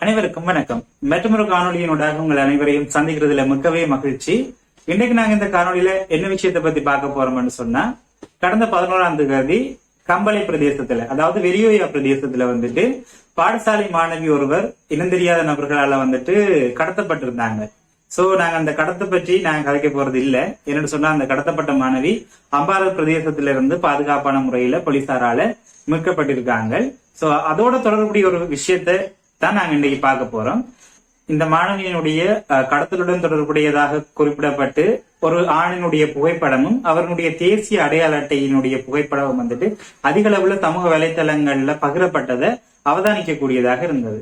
அனைவருக்கும் வணக்கம். மற்றொரு காணொலியினூடாக உங்கள் அனைவரையும் சந்திக்கிறதுல மிக்கவே மகிழ்ச்சி. இன்னைக்கு நாங்க இந்த காணொலியில என்ன விஷயத்தை பத்தி பார்க்க போறோம்னு சொன்னா கடந்த பதினோராம் தேதி கம்பளை பிரதேசத்துல அதாவது வெறியோயா பிரதேசத்துல வந்துட்டு பாடசாலை மாணவி ஒருவர் இனம் தெரியாத நபர்களால வந்துட்டு கடத்தப்பட்டிருந்தாங்க. சோ நாங்க அந்த கடத்தை பற்றி நாங்க கதைக்க போறது இல்ல. என்னன்னு சொன்னா அந்த கடத்தப்பட்ட மாணவி அம்பாறை பிரதேசத்துல இருந்து பாதுகாப்பான முறையில போலீசாரால மீட்கப்பட்டிருக்காங்க. சோ அதோட தொடர்புடைய ஒரு விஷயத்தை தான் நாங்க இன்னைக்கு பார்க்க போறோம். இந்த மாணவியினுடைய கடத்தலுடன் தொடர்புடையதாக குறிப்பிடப்பட்டு ஒரு ஆணினுடைய புகைப்படமும் அவர்களுடைய தேசிய அடையாள அட்டையினுடைய புகைப்படமும் வந்துட்டு அதிக அளவுல சமூக வலைத்தளங்கள்ல பகிரப்பட்டதை அவதானிக்கக்கூடியதாக இருந்தது.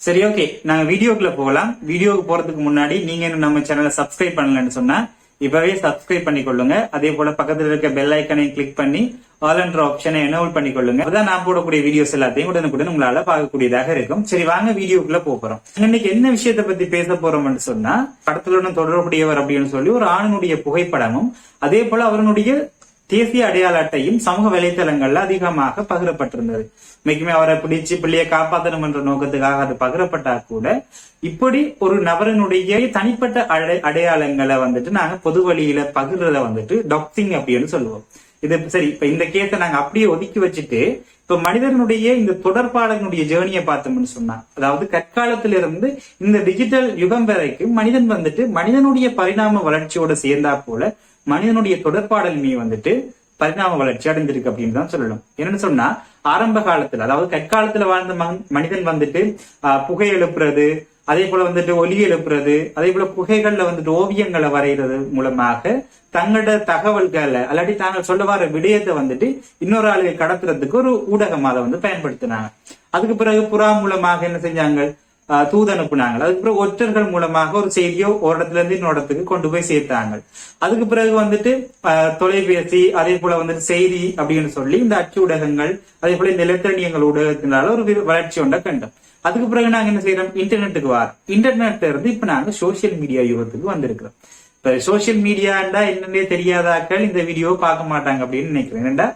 சரி ஓகே நாங்க வீடியோக்குள்ள போகலாம். வீடியோக்கு போறதுக்கு முன்னாடி நீங்க இன்னும் நம்ம சேனலை சப்ஸ்கிரைப் பண்ணலன்னு சொன்னா இப்பவே சப்ஸ்கிரைப் பண்ணிக்கொள்ளுங்க. அதே போல பக்கத்துல இருக்க பெல் ஐக்கனையும் கிளிக் பண்ணி ஆல் என்ற ஆப்ஷனை பண்ணி பண்ணிக்கொள்ளுங்க. அப்பதான் நான் போடக்கூடிய வீடியோஸ் எல்லாத்தையும் உடனுக்குடன் உங்களால பார்க்கக்கூடியதாக இருக்கும். சரி வாங்க வீடியோக்குள்ள போறோம். இன்னைக்கு என்ன விஷயத்த பத்தி பேச போறோம்னு சொன்னா படத்துடன் தொடர்புடையவர் அப்படின்னு சொல்லி ஒரு ஆணுடைய புகைப்படமும் அதே போல அவருடைய தேசிய அடையாள அட்டையும் சமூக வலைத்தளங்கள்ல அதிகமாக பகிரப்பட்டிருந்தது. மிகமே அவரை பிடிச்சு பிள்ளையை காப்பாற்றணும் என்ற நோக்கத்துக்காக அது பகிரப்பட்டா கூட இப்படி ஒரு நபரினுடைய தனிப்பட்ட அடை- அடையாளங்களை வந்துட்டு நாங்க பொது வழியில பகிர்றத வந்துட்டு டாக்ஸிங் அப்படின்னு சொல்லுவோம். இது சரி இப்ப இந்த கேஸை நாங்க அப்படியே ஒதுக்கி வச்சுட்டு இப்ப மனிதனுடைய இந்த தொடர்பாளனுடைய ஜேர்னியை பார்த்தோம்னு சொன்னா அதாவது கற்காலத்திலிருந்து இந்த டிஜிட்டல் யுகம் வரைக்கும் மனிதன் வந்துட்டு மனிதனுடைய பரிணாம வளர்ச்சியோட சேர்ந்தா போல மனிதனுடைய தொடர்பாடலுமே வந்துட்டு பரிணாம வளர்ச்சி அடைந்திருக்கு அப்படின்னு தான் சொல்லணும். என்னன்னு சொன்னா ஆரம்ப காலத்துல அதாவது கற்காலத்துல வாழ்ந்த மனிதன் வந்துட்டு ஆஹ், புகை எழுப்புறது அதே போல வந்துட்டு ஒலி எழுப்புறது அதே போல புகைகள்ல வந்துட்டு ஓவியங்களை வரைகிறது மூலமாக தங்களோட தகவல்களை அல்லாட்டி தாங்கள் சொல்ல வர விடயத்தை வந்துட்டு இன்னொரு ஆளுகை கடத்துறதுக்கு ஒரு ஊடகமாக அதை வந்து பயன்படுத்தினாங்க. அதுக்கு பிறகு புறா மூலமாக என்ன செஞ்சாங்க? தூது அனுப்புனாங்க அதுக்கு பிறகு ஒற்றர்கள் மூலமாக ஒரு செய்தியோ ஒரு இடத்துல இருந்து இன்னொரு இடத்துக்கு கொண்டு போய் சேர்த்தாங்க. அதுக்கு பிறகு வந்துட்டு தொலைபேசி அதே போல வந்துட்டு செய்தி அப்படின்னு சொல்லி இந்த அச்சு ஊடகங்கள் அதே போல இந்த இலத்திரணியங்கள் ஊடகத்தினால ஒரு வளர்ச்சி ஒன்றை கண்டோம். அதுக்கு பிறகு நாங்க என்ன செய்யறோம் இன்டர்நெட்டுக்கு வார் இன்டர்நெட்ல இருந்து இப்ப நாங்க சோசியல் மீடியா யுகத்துக்கு வந்திருக்கிறோம். இப்ப சோசியல் மீடியாண்டா என்னன்னே தெரியாதாக்கள் இந்த வீடியோ பார்க்க மாட்டாங்க அப்படின்னு நினைக்கிறேன். ஏன்டா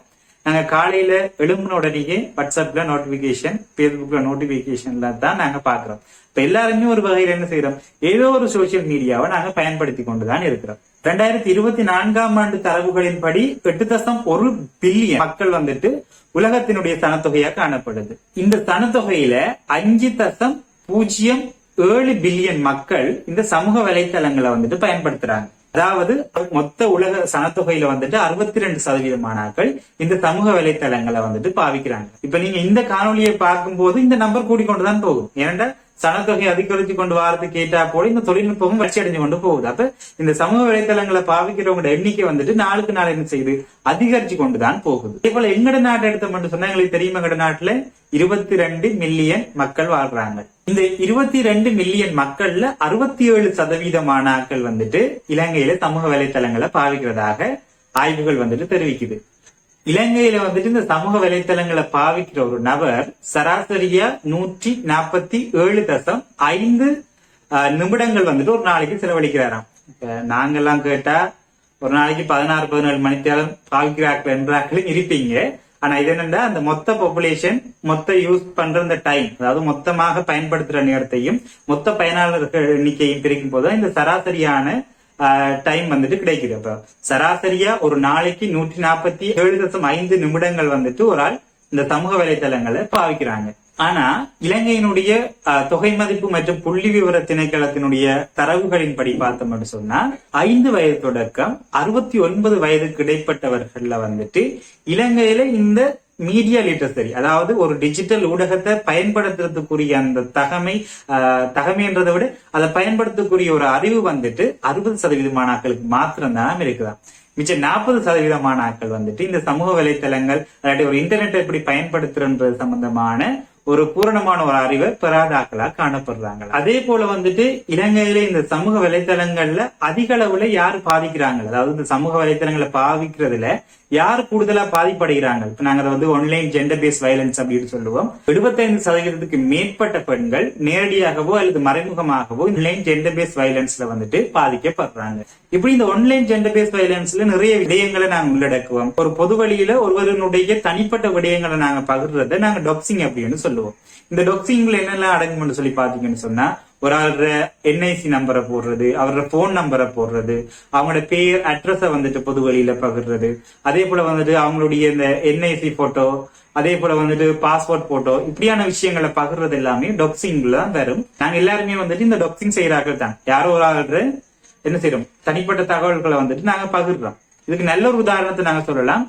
நாங்க காலையில எழும்புன உடனேயே வாட்ஸ்அப்ல நோட்டிபிகேஷன் பேஸ்புக்ல நோட்டிபிகேஷன்ல தான் நாங்க பாக்குறோம் இப்ப எல்லாருமே ஒரு வகையில என்ன செய்யறோம் ஏதோ ஒரு சோசியல் மீடியாவை நாங்க பயன்படுத்தி கொண்டுதான் இருக்கிறோம். ரெண்டாயிரத்தி இருபத்தி நான்காம் ஆண்டு தரவுகளின் படி எட்டு தசம் ஒரு பில்லியன் மக்கள் வந்துட்டு உலகத்தினுடைய சனத்தொகையா காணப்படுது. இந்த சனத்தொகையில அஞ்சு தசம் பூஜ்ஜியம் ஏழு பில்லியன் மக்கள் இந்த சமூக வலைத்தளங்களை வந்துட்டு பயன்படுத்துறாங்க. அதாவது மொத்த உலக சனத்தொகையில வந்துட்டு அறுபத்தி ரெண்டு சதவீதமானாக்கள் இந்த சமூக வலைத்தளங்களை வந்துட்டு பாவிக்கிறாங்க. இப்ப நீங்க இந்த காணொலியை பார்க்கும்போது இந்த நம்பர் கூடிக்கொண்டுதான் போகும். ஏன்னா சனத்தொகை அதிகரித்து கொண்டு வாரத்துக்கு கேட்டா போல இந்த தொழில்நுட்பமும் வளர்ச்சி அடைஞ்சு கொண்டு போகுது. அப்ப இந்த சமூக வலைத்தளங்களை பாவிக்கிறவங்களோட எண்ணிக்கை வந்துட்டு நாளுக்கு நாள் என்ன செய்யுது? அதிகரிச்சு கொண்டுதான் போகுது. இதே போல எங்கட நாட்டை எடுத்த மட்டும் சொன்னா எங்களுக்கு தெரியுமா? எங்கட நாட்டுல இருபத்தி ரெண்டு மில்லியன் மக்கள் வாழ்றாங்க. இந்த இருபத்தி ரெண்டு மில்லியன் மக்கள்ல அறுபத்தி ஏழு சதவீதமானாக்கள் வந்துட்டு இலங்கையில சமூக வலைத்தளங்களை பாவிக்கிறதாக ஆய்வுகள் வந்துட்டு தெரிவிக்குது. இலங்கையில வந்துட்டு இந்த சமூக வலைத்தளங்களை பாவிக்கிற ஒரு நபர் சராசரியா நூற்றி நாற்பத்தி ஏழு தசம் ஐந்து நிமிடங்கள் வந்துட்டு ஒரு நாளைக்கு செலவழிக்கிறாராம். நாங்கெல்லாம் கேட்டா ஒரு நாளைக்கு பதினாறு பதினேழு மணித்தேரம் பாவிக்கிறார்கள் என்றார்களும் இருப்பீங்க. ஆனா இது என்னன்னா அந்த மொத்த பாப்புலேஷன் மொத்த யூஸ் பண்ற அந்த டைம் அதாவது மொத்தமாக பயன்படுத்துற நேரத்தையும் மொத்த பயனாளர்கள் எண்ணிக்கையும் பிரிக்கும் போது இந்த சராசரியான டைம் வந்துட்டு கிடைக்குது. அப்ப சராசரியா ஒரு நாளைக்கு நூற்றி நாற்பத்தி ஏழு தசம் ஐந்து நிமிடங்கள் வந்துட்டு ஒரு ஆள் இந்த சமூக வலைத்தளங்களை பாவிக்கிறாங்க. ஆனா இலங்கையினுடைய அஹ், தொகை மதிப்பு மற்றும் புள்ளி விவர திணைக்களத்தினுடைய தரவுகளின்படி பார்த்தோம் அப்படின்னு சொன்னா ஐந்து வயது தொடக்கம் அறுபத்தி ஒன்பது வயதுக்கு இடைப்பட்டவர்கள்ல வந்துட்டு இலங்கையில இந்த மீடியா லிட்டரசரி அதாவது ஒரு டிஜிட்டல் ஊடகத்தை பயன்படுத்துறதுக்குரிய அந்த தகமை ஆஹ், தகமைன்றதை விட அதை பயன்படுத்தக்கூடிய ஒரு அறிவு வந்துட்டு அறுபது சதவீதமான ஆட்களுக்கு மாத்திரம்தான் தான் மிச்சம் நாற்பது சதவீதமான ஆட்கள் வந்துட்டு இந்த சமூக வலைத்தளங்கள் அல்லாட்டி ஒரு இன்டர்நெட்டை எப்படி பயன்படுத்துறது சம்பந்தமான ஒரு பூரணமான ஒரு அறிவை பெறாதாக்களா காணப்படுறாங்க அதே போல வந்துட்டு இலங்கையில இந்த சமூக வலைத்தளங்கள்ல அதிக அளவுல யாரு பாதிக்கிறாங்க? அதாவது இந்த சமூக வலைத்தளங்களை பாதிக்கிறதுல யார் கூடுதலா பாதிப்படைகிறாங்க? இப்ப நாங்க அதை வந்து ஒன்லைன் ஜெண்டர் பேஸ் வயலன்ஸ் அப்படின்னு சொல்லுவோம். 75% சதவீதத்துக்கு மேற்பட்ட பெண்கள் நேரடியாகவோ அல்லது மறைமுகமாகவோ ஆன்லைன் ஜெண்டர் பேஸ் வயலன்ஸ்ல வந்துட்டு பாதிக்கப்படுறாங்க. இப்படி இந்த ஆன்லைன் ஜெண்டர் பேஸ் வயலன்ஸ்ல நிறைய விடயங்களை நாங்க உள்ளடக்குவோம். ஒரு பொது வழியில ஒருவருடைய தனிப்பட்ட விடயங்களை நாங்க பகிர்றத நாங்க டொக்சிங் அப்படின்னு சொல்லுவோம். இந்த டொக்சிங்ல என்னெல்லாம் அடங்கும்னு சொல்லி பாத்தீங்கன்னு சொன்னா ஒரு ஆளோட என்ஐசி நம்பரை போடுறது அவரோட போன் நம்பரை போடுறது அவங்களோட பேர் அட்ரஸ வந்துட்டு பொது வழியில பகிர்றது. அதே போல வந்துட்டு அவங்களுடைய இந்த என்ஐசி போட்டோ அதே போல வந்துட்டு பாஸ்போர்ட் போட்டோ இப்படியான விஷயங்களை பகிர்றது எல்லாமே டொக்சிங்ல தான் வரும். நாங்க எல்லாருமே வந்துட்டு இந்த டொக்சிங் செய்யறார்கள் தான். யாரோ ஒரு ஆளோட என்ன செய்யறோம் தனிப்பட்ட தகவல்களை வந்துட்டு நாங்க பகிர்றோம். இதுக்கு நல்ல ஒரு உதாரணத்தை நாங்க சொல்லலாம்.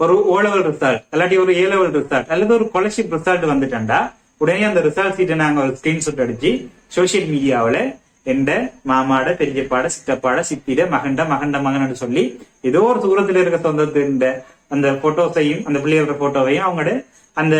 ஒரு ஓ லெவல் ரிசல்ட் இல்லாட்டி ஒரு ஏ லெவல் ரிசல்ட் அல்லது ஒரு ஸ்காலர்ஷிப் ரிசல்ட் வந்துட்டா உடனே அந்த ரிசல்ட் சீட்டை நாங்க ஒரு ஸ்கிரீன்ஷாட் அடிச்சு சோசியல் மீடியாவில எந்த மாமாட பெரியப்பாட சித்தப்பாட சித்திட மகண்ட மகண்ட மகன் சொல்லி ஏதோ ஒரு தூரத்துல இருக்க சொந்தத்தின் அந்த போட்டோஸையும் அந்த பிள்ளைகளோட போட்டோவையும் அவங்களோட அந்த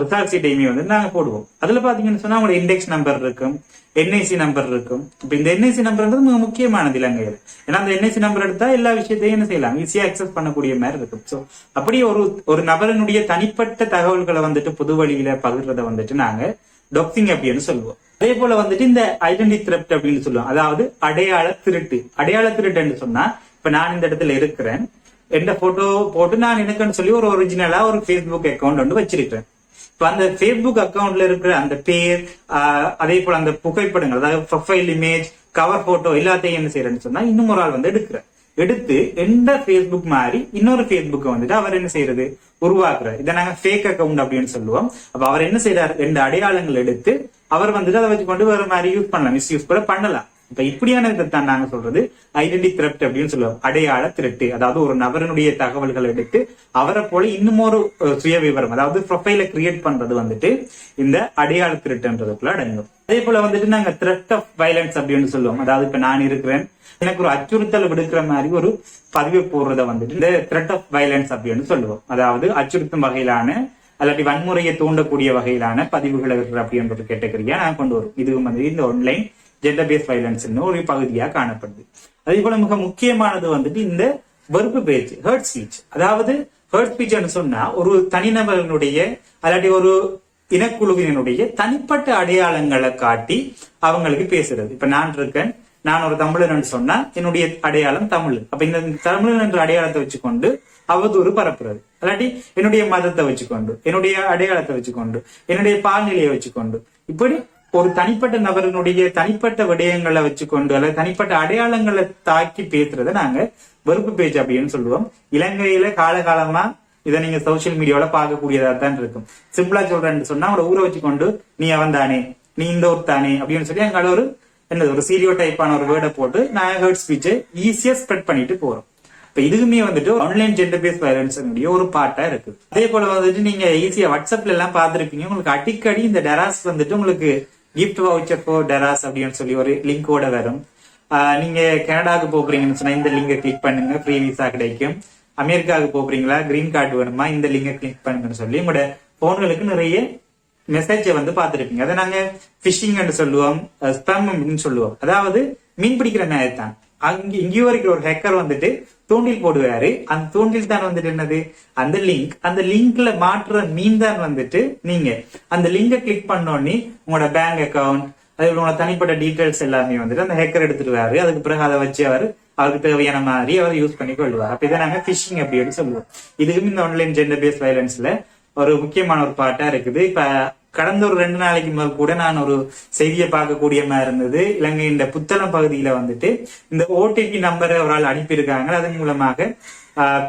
ரிசல்ட் டைமே வந்து நாங்க போடுவோம். அதுல பார்த்தீங்கன்னு சொன்னா அவங்களோட இண்டெக்ஸ் நம்பர் இருக்கும் என்ஐசி நம்பர் இருக்கும். இப்ப இந்த என்ஐசி நம்பர்ன்றது மிக முக்கியமானது இலங்கையில் ஏன்னா அந்த என்ஐசி நம்பர் எடுத்தால் எல்லா விஷயத்தையும் என்ன செய்யலாம்? ஈஸியாக அக்சஸ் பண்ணக்கூடிய மாதிரி இருக்கும். சோ அப்படி ஒரு ஒரு நபரினுடைய தனிப்பட்ட தகவல்களை வந்துட்டு பொது வழியில பகிர்றத வந்துட்டு நாங்க டொக்சிங் அப்படின்னு சொல்லுவோம். அதே போல வந்துட்டு இந்த ஐடென்டி திரப்ட் அப்படின்னு சொல்லுவோம். அதாவது அடையாள திருட்டு. அடையாள திருட்டுன்னு சொன்னா இப்ப நான் இந்த இடத்துல இருக்கிறேன். எந்த போட்டோ போட்டு நான் எனக்குன்னு சொல்லி ஒரு ஒரிஜினலா ஒரு ஃபேஸ்புக் அக்கவுண்ட் வந்து வச்சிருக்கிறேன். இப்ப அந்த ஃபேஸ்புக் அக்கவுண்ட்ல இருக்கிற அந்த பேர் அதே போல அந்த புகைப்படங்கள் அதாவது ப்ரொஃபைல் இமேஜ் கவர் போட்டோ எல்லாத்தையும் என்ன செய்யறேன்னு சொன்னா இன்னும் ஒரு ஆள் வந்து எடுக்கிறேன் எடுத்து எந்த ஃபேஸ்புக் மாதிரி இன்னொரு ஃபேஸ்புக்கை வந்துட்டு அவர் என்ன செய்யறது உருவாக்குறாரு. இதை நாங்க ஃபேக் அக்கவுண்ட் அப்படின்னு சொல்லுவோம். அப்ப அவர் என்ன செய்யறாரு ரெண்டு அடையாளங்கள் எடுத்து அவர் வந்துட்டு அதை வச்சு கொண்டு வேற மாதிரி யூஸ் பண்ணலாம். மிஸ்யூஸ் கூட பண்ணலாம். இப்ப இப்படியான தான் நாங்க சொல்றது. ஐடென்டி திரட் அப்படின்னு சொல்லுவோம். அடையாள திருட்டு. அதாவது ஒரு நபரனுடைய தகவல்களை எடுத்து அவரை போல இன்னும் ஒரு சுய விவரம் அதாவது ப்ரொஃபைல கிரியேட் பண்றது வந்துட்டு இந்த அடையாள திருட்டுன்றதுக்குள்ள அடங்கும். அதே போல வந்துட்டு நாங்க த்ரெட் ஆஃப் வயலன்ஸ் அப்படின்னு சொல்லுவோம். அதாவது இப்ப நான் இருக்கிறேன். எனக்கு ஒரு அச்சுறுத்தல் விடுக்கிற மாதிரி ஒரு பதிவு போடுறத வந்துட்டு இந்த த்ரெட் ஆஃப் வயலன்ஸ் அப்படின்னு சொல்லுவோம். அதாவது அச்சுறுத்தும் வகையிலான அல்லாட்டி வன்முறையை தூண்டக்கூடிய வகையிலான பதிவுகள் இருக்கிற அப்படின்றது கேட்டகரியா நான் கொண்டு வரும். இது வந்து இந்த ஆன்லைன் ஜெண்டர் பேஸ் வயலன்ஸ் ஒரு பகுதியாக காணப்படுது. அதே போல மிக முக்கியமானது வந்துட்டு இந்த வெறுப்பு பேச்சு ஹர்ட் ஸ்பீச் அதாவது ஹர்ட் ஸ்பீச் சொன்னா ஒரு தனிநபர்களுடைய அல்லாட்டி ஒரு இனக்குழுவினுடைய தனிப்பட்ட அடையாளங்களை காட்டி அவங்களுக்கு பேசுறது. இப்ப நான் இருக்கேன் நான் ஒரு தமிழன் சொன்னா என்னுடைய அடையாளம் தமிழ். அப்ப இந்த தமிழன் என்ற அடையாளத்தை வச்சுக்கொண்டு அவதூறு பரப்புறது. அல்லாட்டி என்னுடைய மதத்தை வச்சுக்கொண்டு என்னுடைய அடையாளத்தை வச்சுக்கொண்டு என்னுடைய பால்நிலையை வச்சுக்கொண்டு இப்படி ஒரு தனிப்பட்ட நபரினுடைய தனிப்பட்ட விடயங்களை வச்சுக்கொண்டு அல்லது தனிப்பட்ட அடையாளங்களை தாக்கி பேசுறத நாங்க வெறுப்பு பேச்சு அப்படின்னு சொல்லுவோம். இலங்கையில காலகாலமா இதை நீங்க சோசியல் மீடியாவில பார்க்கக்கூடியதா தான் இருக்கும். சிம்பிளா சொல்றேன்னு சொன்னா அவங்கள ஊரை வச்சுக்கொண்டு நீ அவன் தானே நீ இந்த ஊர் தானே அப்படின்னு சொல்லி அங்கால ஒரு என்னது ஒரு சீரியோ டைப்பான ஒரு வேர்டை போட்டு நான் ஹர்ட் ஸ்பீச்சை ஈஸியா ஸ்ப்ரெட் பண்ணிட்டு போறோம். இப்ப இதுக்குமே வந்துட்டு ஆன்லைன் ஜெண்டர் பேஸ் வயலன்ஸ் ஒரு பார்ட்டா இருக்கு. அதே போல வந்துட்டு நீங்க ஈஸியா வாட்ஸ்அப்ல எல்லாம் பார்த்திருப்பீங்க. உங்களுக்கு அடிக்கடி இந்த டெராஸ் வந்துட்டு உங்களுக்கு கிஃப்ட் வவுச்சர் ஃபார் டெராஸ் அப்படின்னு சொல்லி ஒரு லிங்கோட வரும். ஆஹ் நீங்க கனடாவுக்கு போறீங்கன்னு சொன்னா இந்த லிங்கை கிளிக் பண்ணுங்க. ஃப்ரீ விசா கிடைக்கும். அமெரிக்காவுக்கு போறீங்களா கிரீன் கார்டு வேணுமா? இந்த லிங்கை கிளிக் பண்ணுங்கன்னு சொல்லி உங்களோட போன்களுக்கு நிறைய மெசேஜை வந்து பார்த்துருப்பீங்க. அதை நாங்க பிஷிங் சொல்லுவோம் ஸ்பம் அப்படின்னு சொல்லுவோம். அதாவது மீன் பிடிக்கிற மாதிரி தான் அங்கே இங்கேயும் இருக்கிற ஒரு ஹேக்கர் வந்துட்டு தூண்டில் போடுவாரு. அந்த தூண்டில் தான் வந்துட்டு என்னது? அந்த லிங்க் அந்த லிங்க்ல மாற்றுற மீன் தான் வந்துட்டு நீங்க. அந்த லிங்கை கிளிக் பண்ணோடனே உங்களோட பேங்க் அக்கவுண்ட் அது உங்களோட தனிப்பட்ட டீடைல்ஸ் எல்லாமே வந்துட்டு அந்த ஹேக்கர் எடுத்துருவாரு. அதுக்கு பிறகு அதை வச்சு அவர் அவருக்கு தேவையான மாதிரி அவர் யூஸ் பண்ணி கொள்வார். அப்ப இதை நாங்க பிஷிங் அப்படின்னு சொல்லுவோம். இதுவும் இந்த ஆன்லைன் ஜெண்டர் பேஸ் வயலன்ஸ்ல ஒரு முக்கியமான ஒரு பாட்டா இருக்குது. இப்ப கடந்த ஒரு ரெண்டு நாளைக்கு முதல் கூட நான் ஒரு செய்தியை பார்க்கக்கூடிய மாதிரி இருந்தது. இலங்கை இந்த புத்தளம் பகுதியில வந்துட்டு இந்த ஓடிபி நம்பரை ஒரு ஆள் அனுப்பியிருக்காங்க. அதன் மூலமாக ஆஹ்,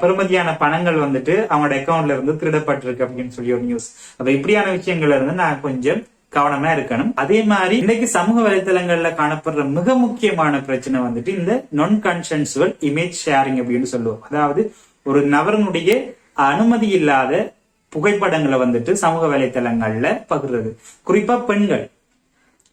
பணங்கள் வந்துட்டு அவங்களோட அக்கவுண்ட்ல இருந்து திருடப்பட்டிருக்கு அப்படின்னு சொல்லி ஒரு நியூஸ் அப்ப இப்படியான விஷயங்கள்ல இருந்து நான் கொஞ்சம் கவனமா இருக்கணும். அதே மாதிரி இன்னைக்கு சமூக வலைத்தளங்கள்ல காணப்படுற மிக முக்கியமான பிரச்சனை வந்துட்டு இந்த நான் கன்சென்சுவல் இமேஜ் ஷேரிங் அப்படின்னு சொல்லுவோம். அதாவது ஒரு நபரனுடைய அனுமதி இல்லாத புகைப்படங்களை வந்துட்டு சமூக வலைத்தளங்கள்ல பகிர்றது. குறிப்பா பெண்கள்.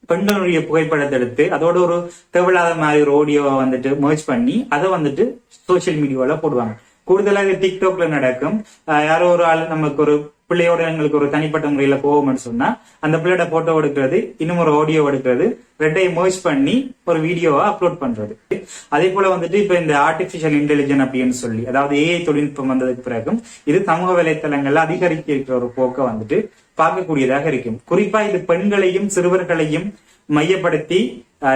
பெண்களுடைய புகைப்படத்தை எடுத்து அதோட ஒரு தேவையில்லாத மாதிரி ஒரு ஆடியோவை வந்துட்டு மர்ச் பண்ணி அதை வந்துட்டு சோசியல் மீடியாவில் போடுவாங்க. கூடுதலாக டிக்டாக்ல நடக்கும். யாரோ ஒரு ஆள் நமக்கு ஒரு பிள்ளையோட எங்களுக்கு ஒரு தனிப்பட்ட முறையில போவோம்னு சொன்னா அந்த பிள்ளையோட போட்டோ எடுக்கிறது இன்னும் ஒரு ஆடியோ எடுக்கிறது ரெண்டையும் மோய்ஸ் பண்ணி ஒரு வீடியோவா அப்லோட் பண்றது. அதே போல வந்துட்டு இப்ப இந்த ஆர்டிபிஷியல் இன்டெலிஜென்ஸ் அப்படின்னு சொல்லி அதாவது ஏஐ தொழில்நுட்பம் வந்ததுக்கு பிறகும் இது சமூக வலைத்தளங்கள்ல அதிகரிக்க இருக்கிற ஒரு போக்கை வந்துட்டு பார்க்கக்கூடியதாக இருக்கும். குறிப்பா இது பெண்களையும் சிறுவர்களையும் மையப்படுத்தி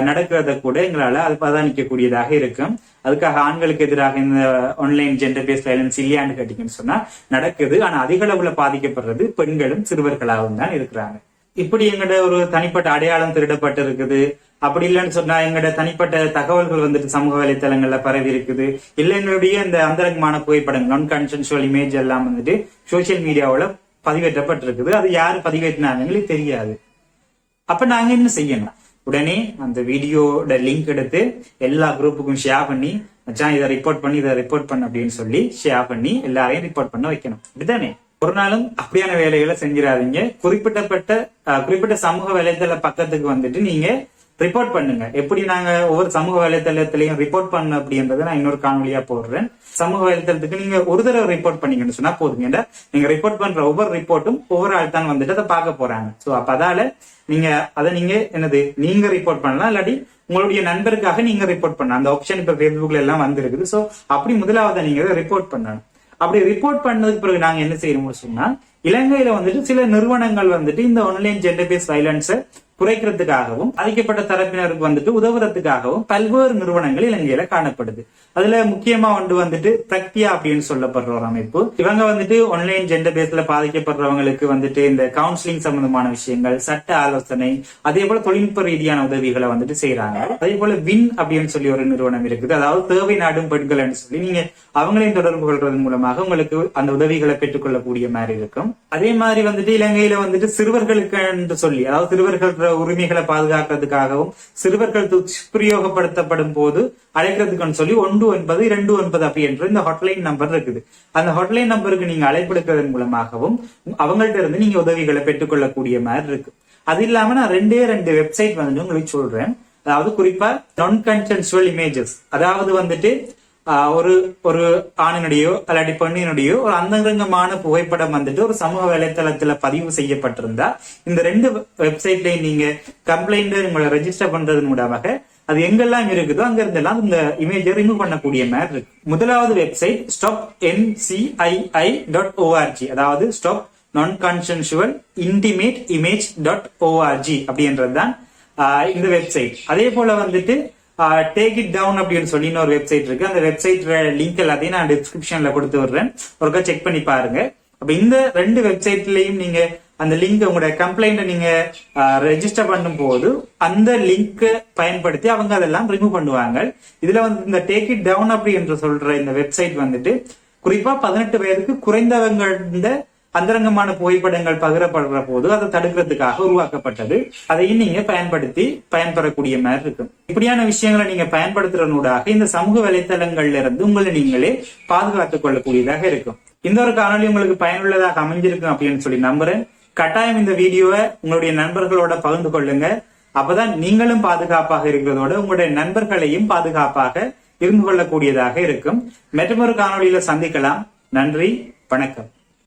நடக்கிறத கூட எங்களால அது பதானிக்கக்கூடியதாக இருக்கும். அதுக்காக ஆண்களுக்கு எதிராக இந்த ஆன்லைன் ஜெண்டர் பேஸ் வயலன்ஸ் இல்லையான்னு கேட்டீங்கன்னு சொன்னா நடக்குது. ஆனா அதிக அளவுல பாதிக்கப்படுறது பெண்களும் சிறுவர்களாகவும் தான் இருக்கிறாங்க. இப்படி எங்கட ஒரு தனிப்பட்ட அடையாளம் திருடப்பட்டு இருக்குது அப்படி இல்லைன்னு சொன்னா எங்களோட தனிப்பட்ட தகவல்கள் வந்துட்டு சமூக வலைத்தளங்கள்ல பரவி இருக்குது. இல்ல எங்களுடைய இந்த அந்தரங்கமான புகைப்படங்கள் நான் கன்சென்சுவல் இமேஜ் எல்லாம் வந்துட்டு சோசியல் மீடியாவுல பதிவேற்றப்பட்டிருக்குது. அது யாரு பதிவேற்றினாங்கன்னு தெரியாது. அப்ப நாங்க என்ன செய்யணும்? உடனே அந்த வீடியோட லிங்க் எடுத்து எல்லா குரூப்புக்கும் ஷேர் பண்ணி மச்சான் இதை ரிப்போர்ட் பண்ணி இதை ரிப்போர்ட் பண்ண அப்படின்னு சொல்லி ஷேர் பண்ணி எல்லாரையும் ரிப்போர்ட் பண்ண வைக்கணும். அப்படிதானே ஒரு நாளும் அப்படியான வேலைகளை செஞ்சிடாதீங்க. குறிப்பிட்டப்பட்ட குறிப்பிட்ட சமூக வலைதள பக்கத்துக்கு வந்துட்டு நீங்க ரிப்போர்ட் பண்ணுங்க. எப்படி நாங்க ஒவ்வொரு சமூக வலைதளத்திலையும் ரிப்போர்ட் பண்ண அப்படின்றத நான் இன்னொரு காணொலியா போடுறேன். சமூக வலைதளத்துக்கு நீங்க ஒரு தடவை ரிப்போர்ட் பண்ணீங்கன்னு சொன்னா போதுங்க. ஏன்டா நீங்க ரிப்போர்ட் பண்ற ஒவ்வொரு ரிப்போர்ட்டும் ஒவ்வொரு ஆள் தான் வந்துட்டு அதை பார்க்க போறாங்க. சோ அப்ப அதால நீங்க அதை நீங்க என்னது நீங்க ரிப்போர்ட் பண்ணலாம் இல்லாட்டி உங்களுடைய நண்பருக்காக நீங்க ரிப்போர்ட் பண்ணலாம். அந்த ஆப்ஷன் இப்ப பேஸ்புக்ல எல்லாம் வந்திருக்குது. சோ அப்படி முதலாவது நீங்க ரிப்போர்ட் பண்ணணும். அப்படி ரிப்போர்ட் பண்ணதுக்கு பிறகு நாங்க என்ன செய்யணும்னு சொன்னா இலங்கையில வந்துட்டு சில நிறுவனங்கள் வந்துட்டு இந்த ஆன்லைன் ஜெண்டர் பேஸ் வயலன்ஸை குறைக்கிறதுக்காகவும் பாதிக்கப்பட்ட தரப்பினருக்கு வந்துட்டு உதவுறதுக்காகவும் பல்வேறு நிறுவனங்கள் இலங்கையில காணப்படுது. அதுல முக்கியமா ஒன்று வந்துட்டு பிரக்தியா அப்படின்னு சொல்லப்படுற ஒரு அமைப்பு. இவங்க வந்துட்டு ஆன்லைன் ஜெண்டர் பேஸ்ல பாதிக்கப்படுறவங்களுக்கு வந்துட்டு இந்த கவுன்சிலிங் சம்பந்தமான விஷயங்கள் சட்ட ஆலோசனை அதே போல தொழில்நுட்ப ரீதியான உதவிகளை வந்துட்டு செய்யறாங்க அதே போல வின் அப்படின்னு சொல்லி ஒரு நிறுவனம் இருக்குது. அதாவது தேவை நாடும் பெண்கள்னு சொல்லி நீங்க அவங்களையும் தொடர்பு கொள்றது மூலமாக உங்களுக்கு அந்த உதவிகளை பெற்றுக்கொள்ளக்கூடிய மாதிரி இருக்கும். அதே மாதிரி வந்துட்டு இலங்கையில வந்துட்டு சிறுவர்களுக்கு என்று சொல்லி அதாவது சிறுவர்கள் உரிமைகளை பாதுகாக்கிறதுக்காகவும் சிறுவர்கள் துஷ்பிரயோகப்படுத்தப்படும் போது அழைக்கிறதுக்குன்னு சொல்லி ஒன்று ஒன்பது இரண்டு ஒன்பது அப்படி என்று இந்த ஹாட்லைன் நம்பர் இருக்குது. அந்த ஹாட்லைன் நம்பருக்கு நீங்க அழைப்பெடுக்கிறதன் மூலமாகவும் அவங்கள்ட்ட இருந்து நீங்க உதவிகளை பெற்றுக்கொள்ளக்கூடிய மாதிரி இருக்கு. அது இல்லாம நான் ரெண்டே ரெண்டு வெப்சைட் வந்துட்டு உங்களுக்கு சொல்றேன். அதாவது குறிப்பா நான் கன்சென்சுவல் இமேஜஸ் அதாவது வந்துட்டு ஒரு ஒரு ஆணினுடையோ அல்லாட்டி பெண்ணினுடையோ ஒரு அந்தரங்கமான புகைப்படம் வந்துட்டு ஒரு சமூக வலைத்தளத்துல பதிவு செய்யப்பட்டிருந்தா இந்த ரெண்டு வெப்சைட்லயும் நீங்க கம்ப்ளைண்ட் உங்களை ரெஜிஸ்டர் பண்றதன் மூலமாக அது எங்கெல்லாம் இருக்குதோ அங்க இருந்தெல்லாம் இந்த இமேஜை ரிமூவ் பண்ணக்கூடிய மாதிரி இருக்கு. முதலாவது website stop NCII dot ORG அதாவது stop non consensual intimate image dot ORG அப்படின்றது தான் ஆஹ் இந்த வெப்சைட் அதே போல வந்துட்டு டேக் இட் டவுன் அப்படின்னு சொல்லி ஒரு வெப்சைட் இருக்கு. அந்த வெப்சைட் லிங்க் எல்லாத்தையும் நான் டிஸ்கிரிப்ஷன்ல கொடுத்து விடுறேன். ஒருக்கா செக் பண்ணி பாருங்க. அப்ப இந்த ரெண்டு வெப்சைட்லயும் நீங்க அந்த லிங்க் உங்களோட கம்ப்ளைண்ட நீங்க ரெஜிஸ்டர் பண்ணும் போது அந்த லிங்க் பயன்படுத்தி அவங்க அதெல்லாம் ரிமூவ் பண்ணுவாங்க. இதுல வந்து இந்த டேக் இட் டவுன் அப்படி என்று சொல்ற இந்த வெப்சைட் வந்துட்டு குறிப்பா பதினெட்டு வயதுக்கு குறைந்தவங்க அந்தரங்கமான புகைப்படங்கள் பகிரப்படுற போது அதை தடுக்கிறதுக்காக உருவாக்கப்பட்டது. அதையும் நீங்க பயன்படுத்தி பயன்பெறக்கூடிய மாதிரி இருக்கும் இப்படியான விஷயங்களை நீங்க பயன்படுத்துறனூடாக இந்த சமூக வலைத்தளங்கள்ல இருந்து உங்களை நீங்களே பாதுகாத்துக் கொள்ளக்கூடியதாக இருக்கும். இந்த ஒரு காணொளி உங்களுக்கு பயனுள்ளதாக அமைஞ்சிருக்கும் அப்படின்னு சொல்லி நம்புறேன். கட்டாயம் இந்த வீடியோவை உங்களுடைய நண்பர்களோட பகிர்ந்து கொள்ளுங்க. அப்பதான் நீங்களும் பாதுகாப்பாக இருக்கிறதோட உங்களுடைய நண்பர்களையும் பாதுகாப்பாக இருந்து கொள்ளக்கூடியதாக இருக்கும். மற்றொரு காணொளியில சந்திக்கலாம். நன்றி. வணக்கம்.